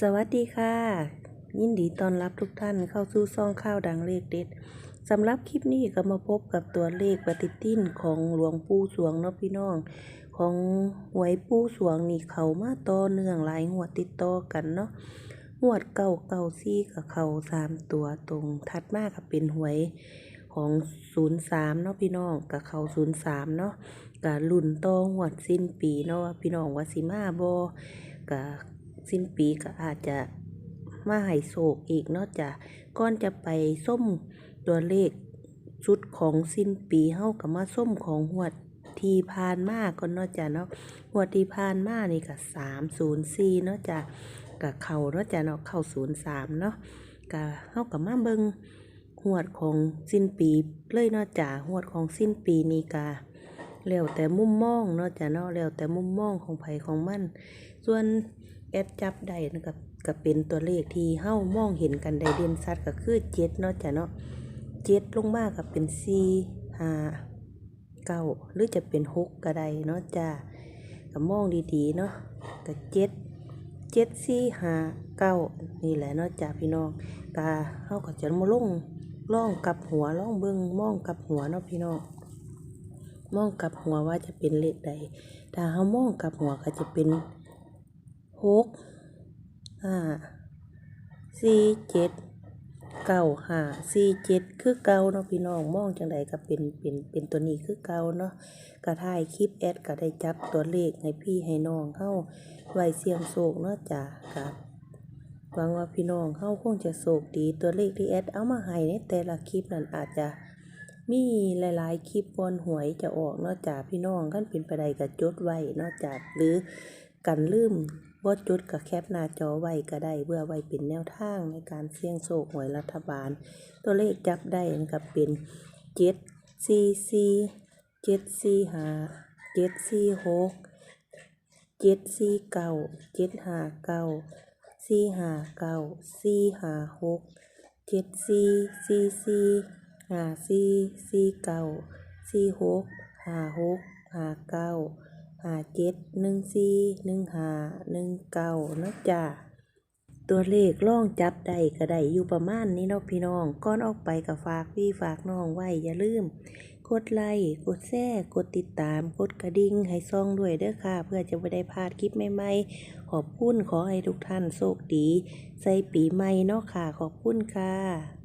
สวัสดีค่ะ ยินดีต้อนรับทุกท่านเข้าสู่ซ่องข้าวดังเลขเด็ดสำหรับคลิปนี้ก็มาพบกับตัวเลขปฏิทินของหลวงปู่สวงเนาะพี่น้อง ของหวยปู่สวงนี่เขามาต่อเนื่องหลายงวดติดต่อกันเนาะงวดเก่าเก่าซี่กับเขาสามตัวตรงถัดมาก็เป็นหวยของศูนย์สามเนาะพี่น้องกับเขาศูนย์สามเนาะกับลุ่นต่องวดสิ้นปีเนาะพี่น้องว่าสิมาบอกับ สิ้นปีก็อาจจะมาให้โศกอีกนอกจากก่อนจะไปส้มตัวเลขชุดของสิ้นปีเฮากับมาส้มของหวดทีพานมาก่อนเนาจ้ะเนาะหวดทีพานมานี่ก็สามศูนย์สี่นาะจ้ะกับเข่าเนาะจ้ะเนาะเข่าศูนย์สามเนาะกับเฮากับมาเบิงหวดของสิ้นปีเลยนาะจ้ะหวดของสิ้นปีนี่กาแล้วแต่มุมมองเนาะจ้ะเนาะแล้วแต่มุมมองของไผของมัน ส่วนแอดจับได้นะครับก็เป็นตัวเลขที่เฮ้ามองเห็นกันได้เด่นชัดก็คือเจ็ดเนาะจ้ะเนาะเจ็ดลงมาก็เป็นสี่ห้าเก้าหรือจะเป็นหกก็ได้เนาะจ้ะก็มองดีๆเนาะก็เจ็ดเจ็ดสี่ห้าเก้านี่แหละเนาะจ้ะพี่น้องกาเฮาก็จะมาลงล่องกับหัวล่องเบิ่งมองกับหัวเนาะพี่น้องมองกับหัวว่าจะเป็นเลขใดถ้าเฮามองกับหัวก็จะเป็น หกห้าสี่เจ็ดเก้าห้าสี่เจ็ดคือเก่าเนาะพี่น้องมองจังใดก็เป็นเป็นเป็นตัวนี้คือเก่าเนาะกระถ่ายคลิปแอดก็ได้จับตัวเลขให้พี่ให้น้องเข้าไว้เสียงโศกเนาะจ้ะครับหวังว่าพี่น้องเข้าคงจะโศกดีตัวเลขที่แอดเอามาให้ในแต่ละคลิปนั้นอาจจะมีหลาย ๆ คลิปบนหวยจะออกเนาะจ้ะพี่น้องขั้นเป็นไปได้ก็จดไว้เนาะจ้ะหรือ กันลืมว่าจุดกับแคปหน้าจอไว้ก็ได้เพื่อไว้เป็นแนวทางในการเสี่ยงโชคหวยรัฐบาล ตัวเลขจับได้นะครับเป็นเจ็ดสี่สี่เจ็ดสี่ห้าเจ็ดสี่หกเจ็ดสี่เก้าเจ็ดห้าเก้าสี่ห้าเก้าสี่ห้าหกเจ็ดสี่สี่สี่ห้าสี่สี่เก้าสี่หกห้าหก จ็ดหนึ่งสี่หนึ่งห้าหนึ่งเก้านะจ้ะตัวเลขล่องจับได้ก็ได้อยู่ประมาณนี้เนาะพี่น้องก่อนออกไปก็ฝากพี่ฝากน้องไว้อย่าลืม กดไลค์กดแชร์กดติดตาม กดกระดิ่งให้ซ่องด้วยเด้อค่ะ เพื่อจะไม่ได้พลาดคลิปใหม่ๆ ขอบคุณขอให้ทุกท่านโชคดี ใส่ปีใหม่เนาะค่ะ ขอบคุณค่ะ